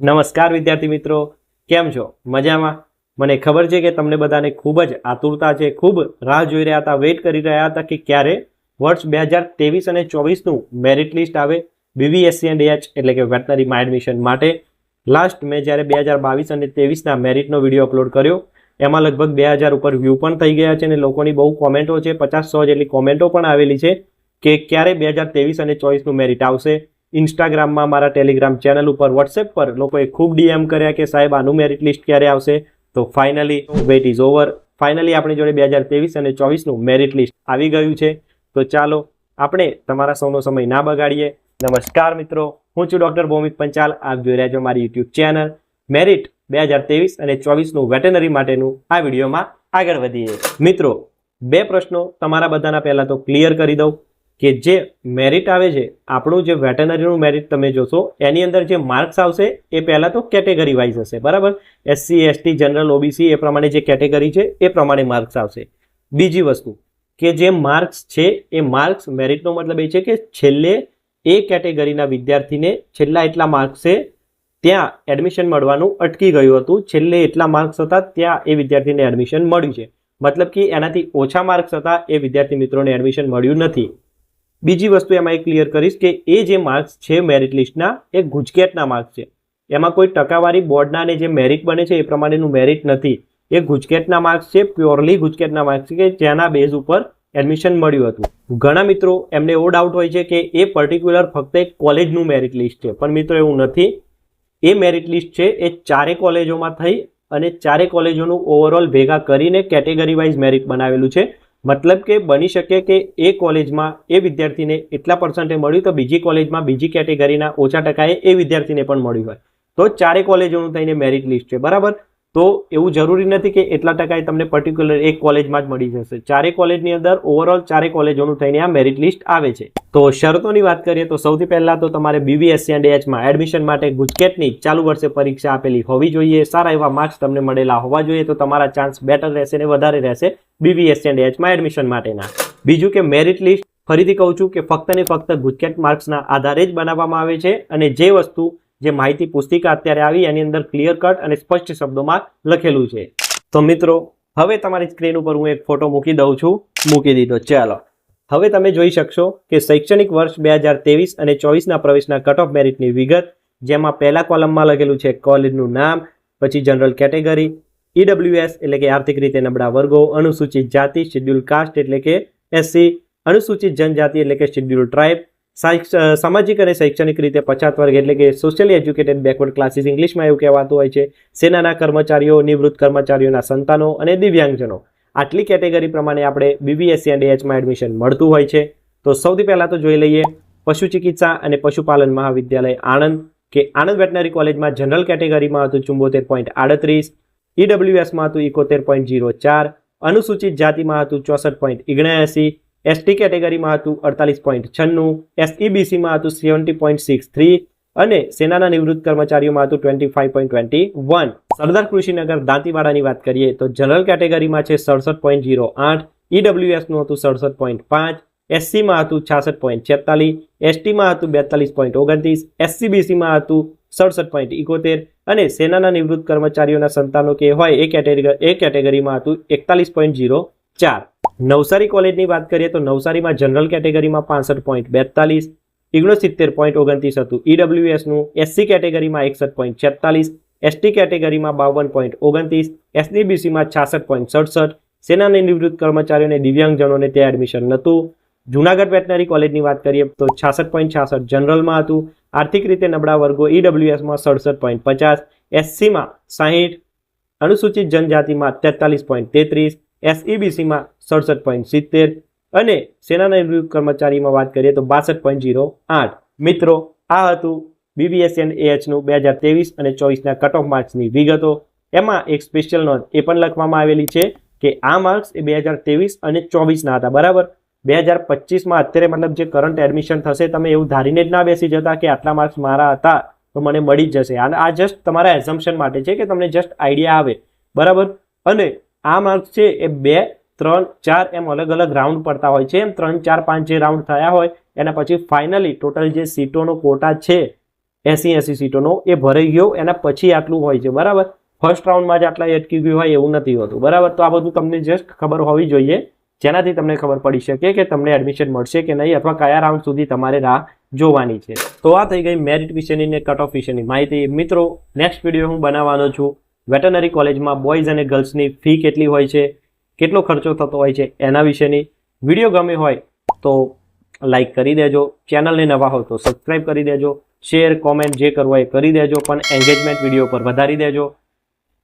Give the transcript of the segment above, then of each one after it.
નમસ્કાર વિદ્યાર્થી મિત્રો, કેમ છો? મજામાં? મને ખબર છે કે તમને બધાને ખૂબ જ આતુરતા છે, ખૂબ રાહ જોઈ રહ્યા હતા વેઇટ કરી રહ્યા હતા કે ક્યારે વર્ષ બે હજાર ત્રેવીસ અને ચોવીસનું મેરિટ લિસ્ટ આવે બીવીએસસી એન્ડ એચ એટલે કે વેટનરીમાં એડમિશન માટે. લાસ્ટ મેં જ્યારે બે હજાર બાવીસ અને ત્રેવીસના મેરિટનો વીડિયો અપલોડ કર્યો, એમાં લગભગ બે હજાર ઉપર વ્યૂ પણ થઈ ગયા છે અને લોકોની બહુ કોમેન્ટો છે, પચાસ સો જેટલી કોમેન્ટો પણ આવેલી છે કે ક્યારે બે હજાર ત્રેવીસ અને ચોવીસનું મેરિટ આવશે. ઇન્સ્ટાગ્રામમાં મારા ટેલિગ્રામ ચેનલ ઉપર વોટ્સએપ પર લોકોએ ખૂબ ડીએમ કર્યા કે સાહેબ, આનું મેરિટ લિસ્ટ ક્યારે આવશે? તો finally wait is over finally આપણી જોડે બે હજાર ત્રેવીસ અને ચોવીસનું મેરિટ લિસ્ટ આવી ગયું છે. તો ચાલો આપણે તમારા સૌનો સમય ના બગાડીએ. નમસ્કાર મિત્રો, હું છું ડૉક્ટર ભૌમિક પંચાલ. આપ જોઈ રહ્યા છો મારી યુટ્યુબ ચેનલ મેરિટ બે હજાર ત્રેવીસ અને ચોવીસનું વેટનરી માટેનું આ વિડીયોમાં આગળ વધીએ. મિત્રો, બે પ્રશ્નો તમારા બધાના પહેલાં તો ક્લિયર કરી દઉં. કે જે મેરિટ આવે છે, આપણું જે વેટનરીનું મેરિટ તમે જોશો, એની અંદર જે માર્ક્સ આવશે, એ પહેલાં તો કેટેગરી વાઇઝ હશે, બરાબર? એસસી એસટી જનરલ ઓબીસી એ પ્રમાણે જે કેટેગરી છે, એ પ્રમાણે માર્ક્સ આવશે. બીજી વસ્તુ, કે જે માર્ક્સ છે, એ માર્ક્સ મેરિટનો મતલબ એ છે કે છેલ્લે એ કેટેગરીના વિદ્યાર્થીને છેલ્લા એટલા માર્ક્સે ત્યાં એડમિશન મળવાનું અટકી ગયું હતું, છેલ્લે એટલા માર્ક્સ હતા, ત્યાં એ વિદ્યાર્થીને એડમિશન મળ્યું છે. મતલબ કે એનાથી ઓછા માર્ક્સ હતા, એ વિદ્યાર્થી મિત્રોને એડમિશન મળ્યું નથી. બીજી વસ્તુ એમાં એક ક્લિયર કરીશ કે એ જે માર્ક્સ છે મેરિટ લિસ્ટના એ ગુજકેટના માર્ક્સ છે. એમાં કોઈ ટકાવારી બોર્ડના ને જે મેરિટ બને છે એ પ્રમાણેનું મેરિટ નથી. એ ગુજકેટના માર્ક્સ છે પ્યોરલી ગુજકેટના માર્ક્સ છે કે જેના બેઝ ઉપર એડમિશન મળ્યું હતું. ઘણા મિત્રો એમને એવો ડાઉટ હોય છે કે એ પર્ટિક્યુલર ફક્ત એક કોલેજનું મેરિટ લિસ્ટ છે. પણ મિત્રો એવું નથી. એ મેરિટ લિસ્ટ છે, એ ચારે કોલેજોમાં થઈ અને ચારે કોલેજોનું ઓવરઓલ ભેગા કરીને કેટેગરી વાઇઝ મેરિટ બનાવેલું છે. મતલબ કે બની શકે કે એ કોલેજમાં એ વિદ્યાર્થીને એટલા પર્સન્ટે મળ્યું તો બીજી કોલેજમાં બીજી કેટેગરીના ઓછા ટકાએ એ વિદ્યાર્થીને પણ મળ્યું હોય. તો ચારે કોલેજોનું થઈને મેરિટ લિસ્ટ છે, બરાબર? તો એવું જરૂરી નથી કે એટલા ટકા તમને પર્ટિક્યુલર એક કોલેજમાં જ મળી જશે. ચારે કોલેજની અંદર ઓવરઓલ ચારે કોલેજોનું થઈને આ મેરિટ લિસ્ટ આવે છે. તો શરતોની વાત કરીએ તો સૌથી પહેલાં તો તમારે બીબીએસસી એન્ડ એચમાં એડમિશન માટે ગુજકેટની ચાલુ વર્ષે પરીક્ષા આપેલી હોવી જોઈએ. સારા એવા માર્ક્સ તમને મળેલા હોવા જોઈએ તો તમારા ચાન્સ બેટર રહેશે ને વધારે રહેશે બીબીએસસી એન્ડ એચમાં એડમિશન માટેના. બીજું કે મેરિટ લિસ્ટ ફરીથી કહું છું કે ફક્ત ને ફક્ત ગુજકેટ માર્ક્સના આધારે જ બનાવવામાં આવે છે અને જે વસ્તુ જે માહિતી પુસ્તિકા અત્યારે આવી, એની અંદર ક્લિયર કટ અને સ્પષ્ટ શબ્દોમાં લખેલું છે. તો મિત્રો, હવે તમારી સ્ક્રીન ઉપર હું એક ફોટો મૂકી દઉં છું. મૂકી દીધો. ચાલો. હવે તમે જોઈ શકશો કે શૈક્ષણિક વર્ષ બે હજાર તેવીસ અને ચોવીસના પ્રવેશના કટ ઓફ મેરિટની વિગત, જેમાં પહેલા કોલમમાં લખેલું છે કોલેજનું નામ, પછી જનરલ કેટેગરી ઈડબ્લ્યુએસ એટલે કે આર્થિક રીતે નબળા વર્ગો, અનુસૂચિત જાતિ શેડ્યુલ કાસ્ટ એટલે કે એસસી અનુસૂચિત જનજાતિ એટલે કે શેડ્યુલ ટ્રાઇબ સામાજિક અને શૈક્ષણિક રીતે પછાત વર્ગ એટલે કે સોશિયલી એજ્યુકેટેડ બેકવર્ડ ક્લાસીસ ઇંગ્લિશમાં એવું કહેવાતું હોય છે. સેનાના કર્મચારીઓ, નિવૃત્ત કર્મચારીઓના સંતાનો અને દિવ્યાંગજનો. આટલી કેટેગરી પ્રમાણે આપણે બીબીએસસી એન્ડ એચમાં એડમિશન મળતું હોય છે. તો સૌથી પહેલાં તો જોઈ લઈએ, પશુ ચિકિત્સા અને પશુપાલન મહાવિદ્યાલય આણંદ, કે આણંદ વેટનરી કોલેજમાં જનરલ કેટેગરીમાં હતું ચુંબોતેર પોઈન્ટ આડત્રીસ ઈડબ્લ્યુએસમાં હતું ઇકોતેર પોઈન્ટ જીરો ચાર, અનુસૂચિત જાતિમાં હતું ચોસઠ પોઈન્ટ ઓગણએંસી એસટી કેટેગરીમાં હતું અડતાલીસ પોઈન્ટ છન્નું એસઈબીસીમાં હતું સેવન્ટી પોઈન્ટ સિક્સ થ્રી અને સેનાના નિવૃત્ત કર્મચારીઓમાં હતું twenty five point twenty one. Sardar Krushinagar દાંતીવાડાની વાત કરીએ તો જનરલ કેટેગરીમાં છે સડસઠ પોઈન્ટ ઝીરો આઠ ઈડબ્લ્યુએસનું હતું સડસઠ પોઈન્ટ પાંચ એસસીમાં હતું છાસઠ પોઈન્ટ છેતાલીસ એસટીમાં હતું બેતાલીસ પોઈન્ટ ઓગણત્રીસ એસસીબીસીમાં હતું સડસઠ પોઈન્ટ ઇકોતેર અને સેનાના નિવૃત્ત કર્મચારીઓના સંતાનો કે હોય એ કેટેગરી એ કેટેગરીમાં હતું એકતાલીસ પોઈન્ટ ઝીરો ચાર. નવસારી કોલેજની વાત કરીએ તો નવસારીમાં જનરલ કેટેગરીમાં પાંસઠ પોઈન્ટ બેતાલીસ, ઓગણસિત્તેર પોઈન્ટ ઓગણત્રીસ હતું. ઈડબ્લ્યુએસનું એસસી કેટેગરીમાં એકસઠ પોઈન્ટ છેતાલીસ એસટી કેટેગરીમાં બાવન પોઈન્ટ ઓગણત્રીસ એસડીબીસીમાં છાસઠ પોઈન્ટ સડસઠ. સેનાની નિવૃત્ત કર્મચારીઓને દિવ્યાંગજનોને ત્યાં એડમિશન નહોતું. જુનાગઢ વેટનરી કોલેજની વાત કરીએ તો છાસઠ પોઈન્ટ છાસઠ જનરલમાં હતું. આર્થિક રીતે નબળા વર્ગો ઈડબ્લ્યુએસમાં સડસઠ પોઈન્ટ પચાસ એસસીમાં સાહીઠ, અનુસૂચિત જનજાતિમાં તેતાલીસ પોઈન્ટ તેત્રીસ એસઈબીસીમાં સડસઠ પોઈન્ટ સિત્તેર અને સેનાના કર્મચારીમાં વાત કરીએ તો બાસઠ પોઈન્ટ જીરો આઠ. મિત્રો, આ હતું બીબીએસ એન્ડ એચનું બે હજાર ત્રેવીસ અને ચોવીસના કટ ઓફ માર્ક્સની વિગતો. એમાં એક સ્પેશિયલ નોંધ એ પણ લખવામાં આવેલી છે કે આ માર્ક્સ એ બે હજાર ત્રેવીસ અને ચોવીસના હતા, બરાબર? બે હજાર પચીસમાં અત્યારે મતલબ જે કરંટ એડમિશન થશે, તમે એવું ધારીને જ ના બેસી જતા કે આટલા માર્ક્સ મારા હતા, તો મને મળી જ જશે. આ જસ્ટ તમારા એઝમ્પશન માટે છે કે તમને જસ્ટ આઈડિયા આવે, બરાબર? અને આ માર્ક્સ છે એ બે, ત્રણ, ચાર એમ અલગ અલગ રાઉન્ડ પડતા હોય છે. એમ ત્રણ, ચાર, પાંચ જે રાઉન્ડ થયા હોય, એના પછી ફાઇનલી ટોટલ જે સીટોનો કોટા છે એસી એસી સીટોનો, એ ભરાઈ ગયો. એના પછી આટલું હોય છે, બરાબર? ફર્સ્ટ રાઉન્ડમાં જ આટલા અટકી ગયું હોય એવું નથી હોતું, બરાબર? તો આ બધું તમને જસ્ટ ખબર હોવી જોઈએ. જેનાથી તમને ખબર પડી શકે કે તમને એડમિશન મળશે કે નહીં, અથવા કયા રાઉન્ડ સુધી તમારે રાહ જોવાની છે. તો આ થઈ ગઈ મેરિટ વિશેની ને કટ ઓફ વિશેની માહિતી. મિત્રો નેક્સ્ટ વીડિયો હું બનાવવાનો છું. વેટરનરી કોલેજમાં બોયઝ અને ગર્લ્સની ફી કેટલી હોય છે, કેટલો ખર્ચો થતો હોય છે, એના વિશેની વીડિયો ગમે હોય તો લાઇક કરી દેજો. ચેનલને નવા હોય તો સબસ્ક્રાઈબ કરી દેજો. શેર કોમેન્ટ જે કરવું એ કરી દેજો, પણ એન્ગેજમેન્ટ વીડિયો પર વધારી દેજો.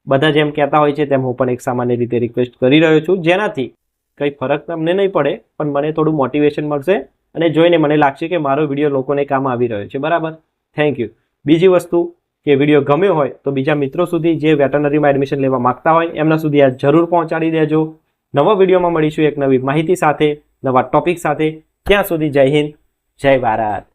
બધા જેમ કહેતા હોય છે તેમ હું પણ એક સામાન્ય રીતે રિક્વેસ્ટ કરી રહ્યો છું. જેનાથી કંઈ ફરક તમને નહીં પડે, પણ મને થોડું મોટિવેશન મળશે અને જોઈને મને લાગશે કે મારો વીડિયો લોકોને કામ આવી રહ્યો છે. બરાબર? થેન્ક યુ બીજી વસ્તુ કે વીડિયો ગમ્યો હોય તો બીજા મિત્રો સુધી જે વેટરનરીમાં એડમિશન લેવા માગતા હોય એમના સુધી આ જરૂર પહોંચાડી દેજો. નવા વિડીયોમાં મળીશું એક નવી માહિતી સાથે, નવા ટોપિક સાથે. ત્યાં સુધી જય હિન્દ, જય ભારત.